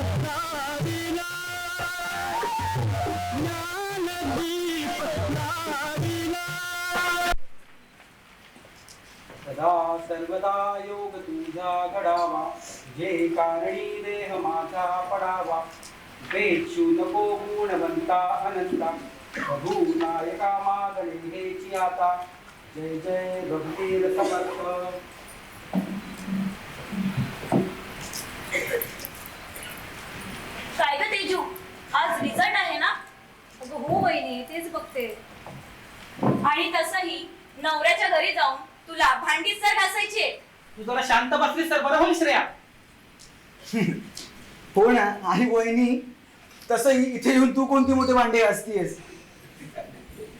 पत्तारिला सदा सर्वदा योग तुझा घडावा. जे कारणी देह माझा पडावा. वेचू नको गुणवंता अनंता. बघू नायका मागणे हेची आता. जय जय भक्तीर समर्थ. हो वहिनी तेच बघते. आणि तसंही नवऱ्याच्या घरी जाऊन तुला भांडी सर घासायची. आहे. तू जरा शांत बसलीस तर बरं होईल श्रेया. हो ना आणि वहिनी तसंही इथे येऊन तू कोणती मोठी भांडी असतीयस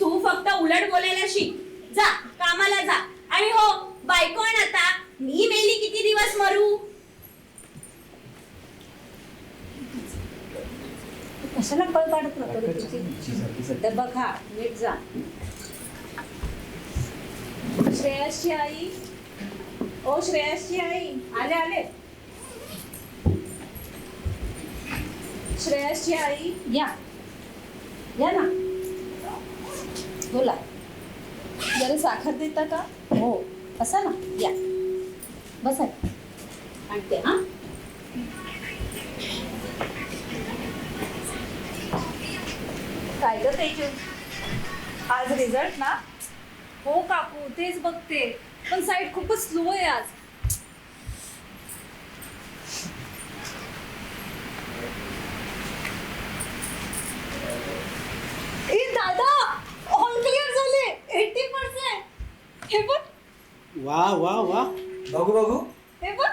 तू फक्त उलट बोलायला शिक जा कामाला जा. आणि हो बायको आण आता. मी मेली किती दिवस मरू? कशाला कळ काढत तुझी? तर बघा नीट जा. श्रेयसची आई? ओ श्रेयसची आई आले आले. श्रेयसची आई या. या ना. बोला. जरा साखर देता का? हो. बसा ना. या. बसा. आणते हा. काय ग तेजू आज रिझल्ट ना हो काकू तेच बघते. पण साईड खूपच स्लो आहे आज. ए दादा ऑल क्लिअर झाले. एटी पर्सेंट हे बघ. वा वा वा. बघू बघू. हे बघ.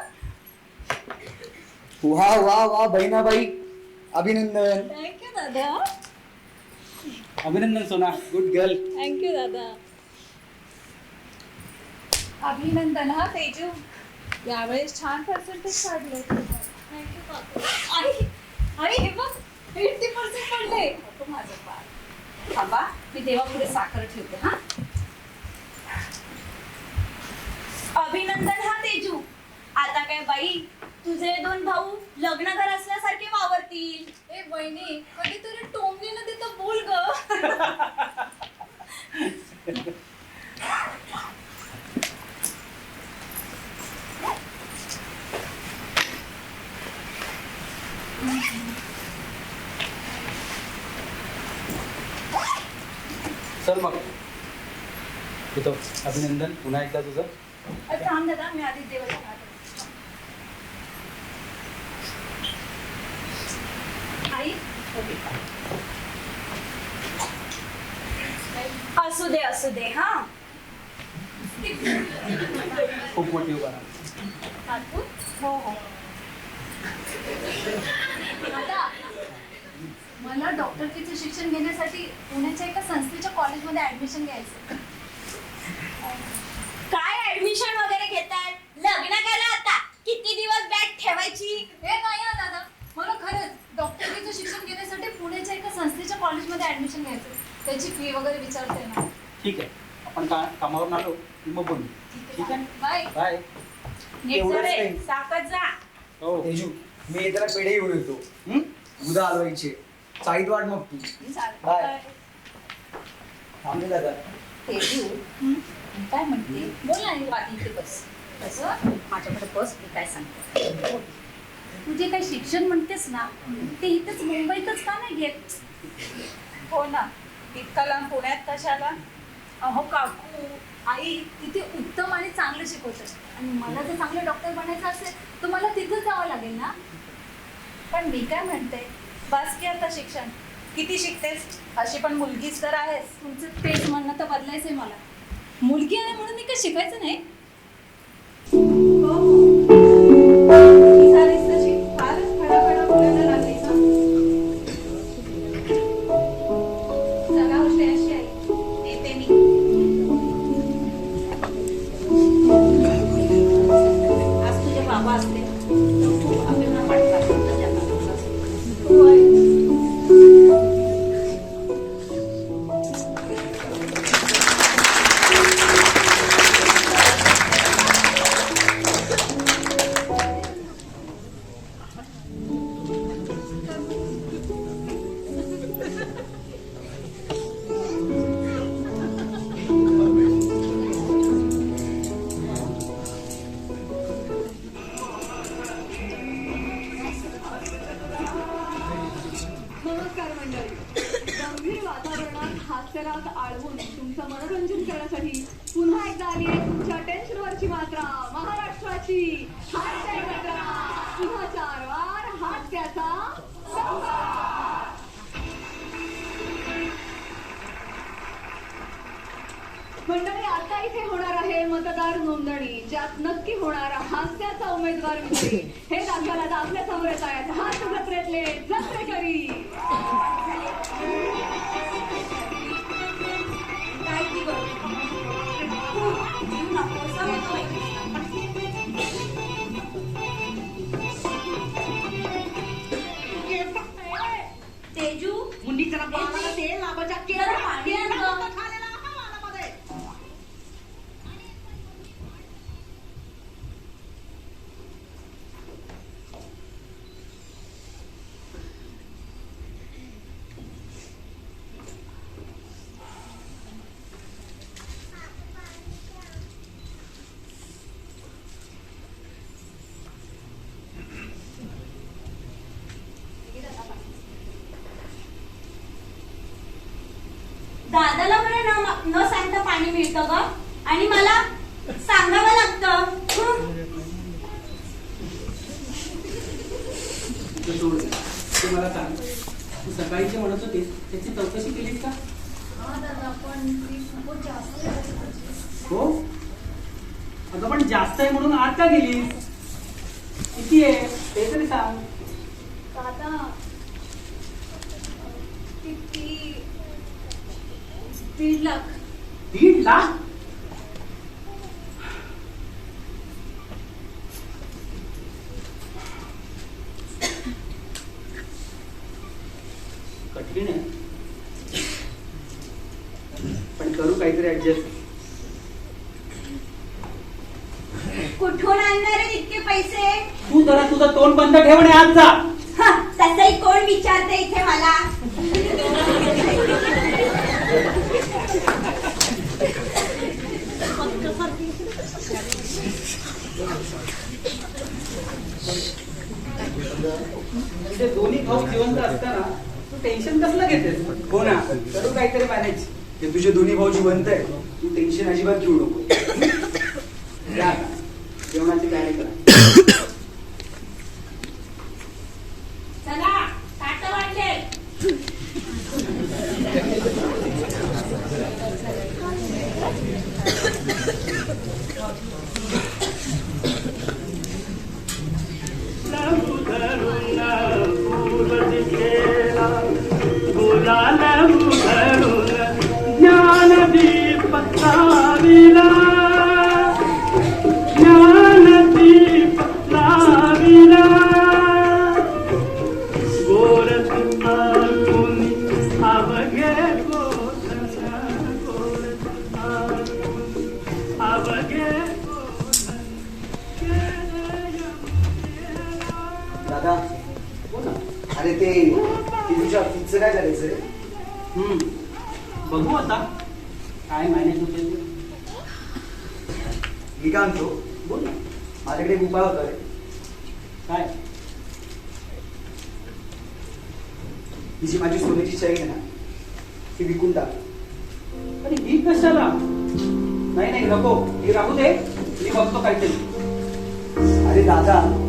वा वा वा बहिणाबाई. अभिनंदन. थँक्यू दादा. अभिनंदन सोना गुड गर्ल थँक्यू दादा. अभिनंदन हा तेजू? यावेळेस छान पर्सेंटेज काढले थँक्यू काकू आणि आणि हे बघ एट्टी पर्सेंट पडले माझं थांबा मी देवापुढे साखर ठेवते हा. अभिनंदन हा तेजू. आता काय बाई तुझे दोन भाऊ लग्न घर असल्यासारखे वावरतील. ए बहिणी कधीतरी टोमणी न देता बोल ग चल मग येतो अभिनंदन पुन्हा एकदा तुझं? थांब दादा मी आधी देवाच्या. आई? असू दे असू दे हा. खूप मोठी उभा काकू हो हो. मला डॉक्टरकीचं शिक्षण घेण्यासाठी पुण्याच्या एका संस्थेच्या कॉलेजमध्ये ऍडमिशन घ्यायचं ऍडमिशन वगैरे घेतात. लग्न करा आता. किती दिवस बॅग ठेवायची? हे नाही हा दादा. मला खरंच डॉक्टरकीचं शिक्षण घेण्यासाठी पुण्याच्या एका संस्थेच्या कॉलेजमध्ये ऍडमिशन घ्यायचं त्याची फी वगैरे विचारते ना. ठीक आहे. आपण का कामावरून आलो. की मग बोलू. ठीक आहे. बाय बाय एवढंच जा नाही. हो. तेजू मी येताना पेढे घेऊन येतो. हं? उद्या साईड वाट मग तू. बाय थांबले दादा. तेजू काय म्हणते? बोल ना इथे बस. कसं माझ्याकडे बस मी काय सांगते. तू जे काही शिक्षण म्हणतेस ना ते इथेच मुंबईतच का नाही घेत? हो ना. इतका लांब पुण्यात कशाला? अहो काकू आई तिथे उत्तम आणि चांगलं शिकवतात आणि मला जर चांगलं डॉक्टर बनायचं असेल तर मला तिथं जावं लागेल ना? पण मी काय म्हणते? बस की आता शिक्षण. किती शिकतेस? अशी पण मुलगीच तर आहेस. तुमचं तेच म्हणणं तर बदलायचंय मला. मुलगी आहे म्हणून मी काय शिकायचं नाही? हो. मंडळी आता इथे होणार आहे मतदार नोंदणी ज्यात नक्की होणार हास्याचा उमेदवार विजयी. हे दाखवायला आता आपल्यासमोर येत आहेत हात जत्रेतले जत्रेकरी. तेजू मुंडी बाळाला दे लांबच्या जरा पाणी आण गं. खालेला हा वालामध्ये. दादाला मला न न सांगता पाणी मिळतं ग. आणि मला सांगावं लागतं. ते सोड ते मला सांग. तू सकाळी जे म्हणत होतीस त्याची चौकशी केलीस का? हो? अगं पण जास्त आहे म्हणून आत का गेलीस? किती आहे? ते तरी सांग दादा किती दीड लाख. दीड लाख? कठीण आहे. पण करू काहीतरी ऍडजस्ट कुठून आणणार आहे इतके पैसे? तू जरा तुझं तोंड बंद ठेव आणि आज जा. हं, तसंही कोण विचारते इथे मला? म्हणजे दोन्ही भाऊ जिवंत असताना तू टेन्शन कसलं घेतेस? हो ना. करू काहीतरी मॅनेज ते तुझे दोन्ही भाऊ जिवंत आहे तू टेन्शन अजिबात घेऊ नको. दादा हो ना? अरे ते ते तुझ्या काय करायचं रे? हम्म. बघू आता. काय मॅनेज होते मी काय म्हणतो? बोल ना. माझ्याकडे एक उपाय होता रे. काय? ही जी माझी सोन्याची चैन आहे ना ती विकून टाक. अरे ही कशाला? नाही नाही नको. ही राहू दे. मी बघतो काहीतरी. अरे दादा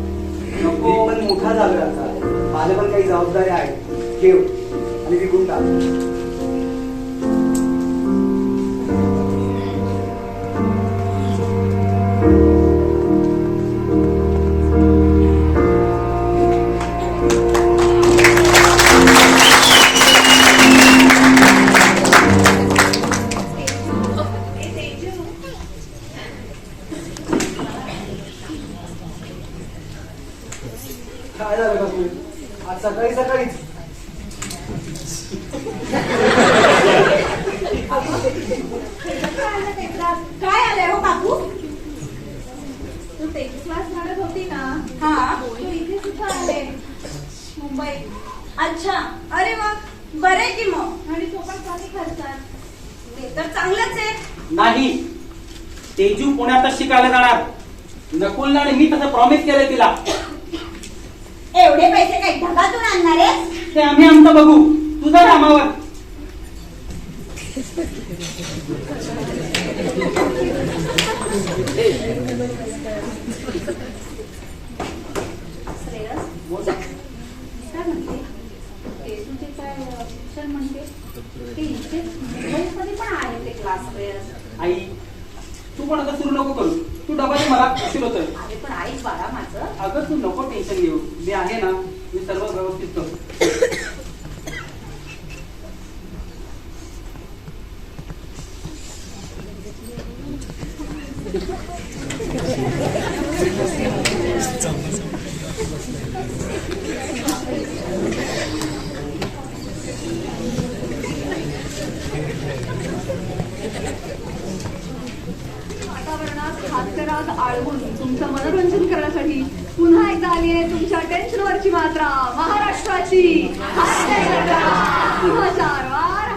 मी पण मोठा झालोय आता. माझ्या पण काही जबाबदाऱ्या आहेत ठेव. आणि विकून टाक. मुंबई. अच्छा अरे वा बरं आहे की मग? आणि तो पण कमी खर्चात ते तर चांगलंच आहे. नाही. तेजू पुण्यातच शिकायला जाणार. नकुलला आणि मी तसं प्रॉमिस केलंय तिला. एवढे पैसे काही ढगातून आणणार आहेस? ते आम्ही आमचं बघू. तुझं कामावर श्रेयस बोल. काय म्हणते ते तुझे काय शिक्षण म्हणते ते इथे मुंबईमध्ये पण आहे ते क्लास श्रेयस आई तू पण आता सुरू नको करू. तू डबा दे मला उशीर होतोय अरे पण ऐक बाळा माझं. अगं तू नको टेन्शन घेऊ. मी आहे ना मी सर्व व्यवस्थित करतो वातावरणात हास्यराग आळवून तुमचं मनोरंजन करण्यासाठी पुन्हा एकदा आली आहे तुमच्या टेन्शनवरची मात्रा महाराष्ट्राची. हास्य जत्रा. समाचारवार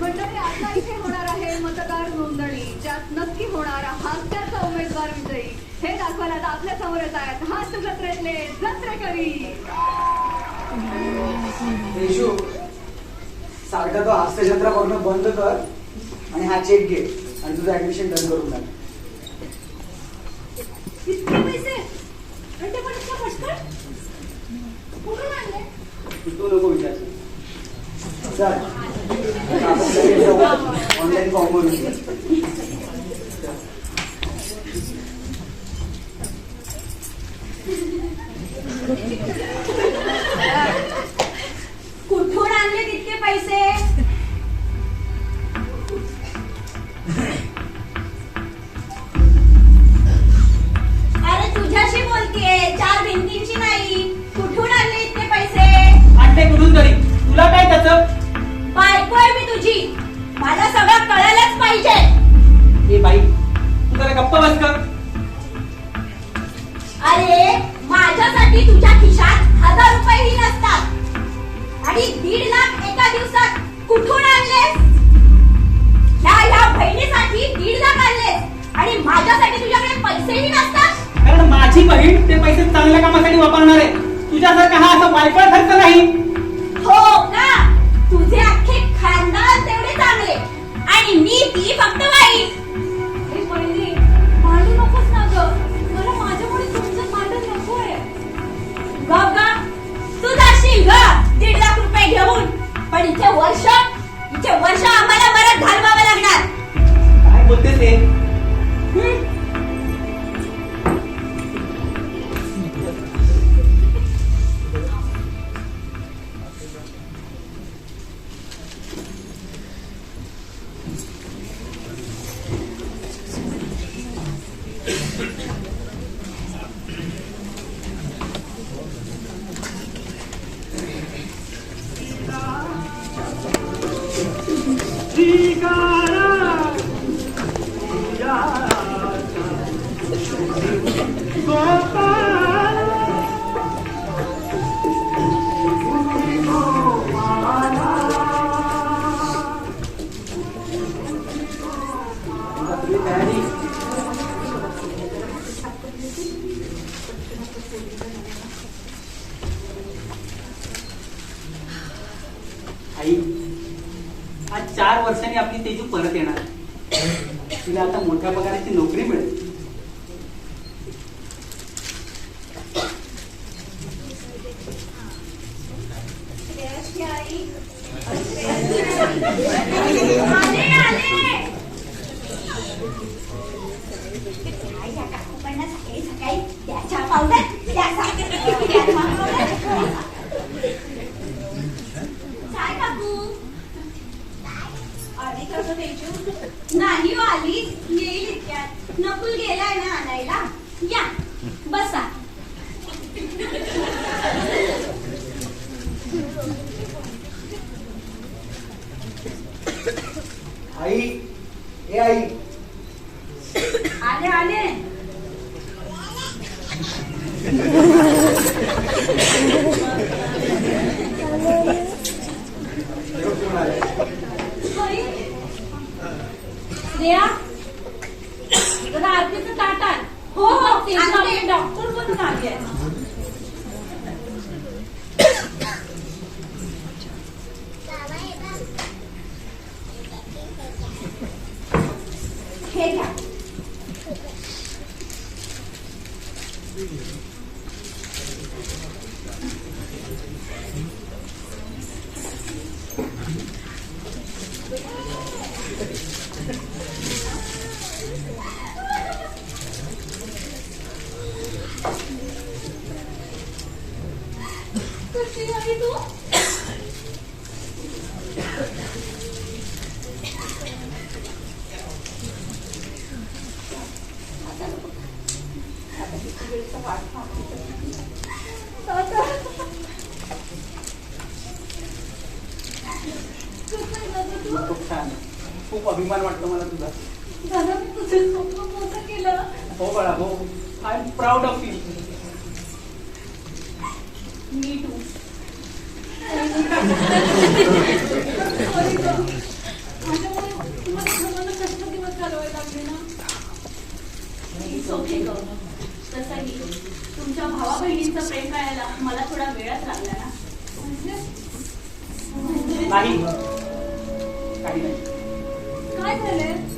मंडळी आता इथे होणार आहे मतदार नोंदणी. ज्यात नक्की होणारा हास्याचा उमेदवार विजयी. हे दाखवायला आता आपल्या समोरच आहेत हास्य जत्रेतले जत्रेकरी. सारखं सारखा तो हास्यजत्रा बघणं बंद कर आणि हा चेक घे. आणि तुझं ऍडमिशन डन करून टाक. ते नको विचार. चल. ऑनलाईन फॉर्म भरून पण इथे वर्ष इथे वर्ष आम्हाला परत घालवावं लागणार. काय बोलते Thank you. आले हे? श्रेया जरा आरतीचं ताट आण हो हो. डॉक्टर बनून आली आहे हो बाळा हो. I am proud of you me okay तसंही तुमच्या भावा बहिणींचं प्रेम कळायला मला थोडा वेळच लागला ना काय झालं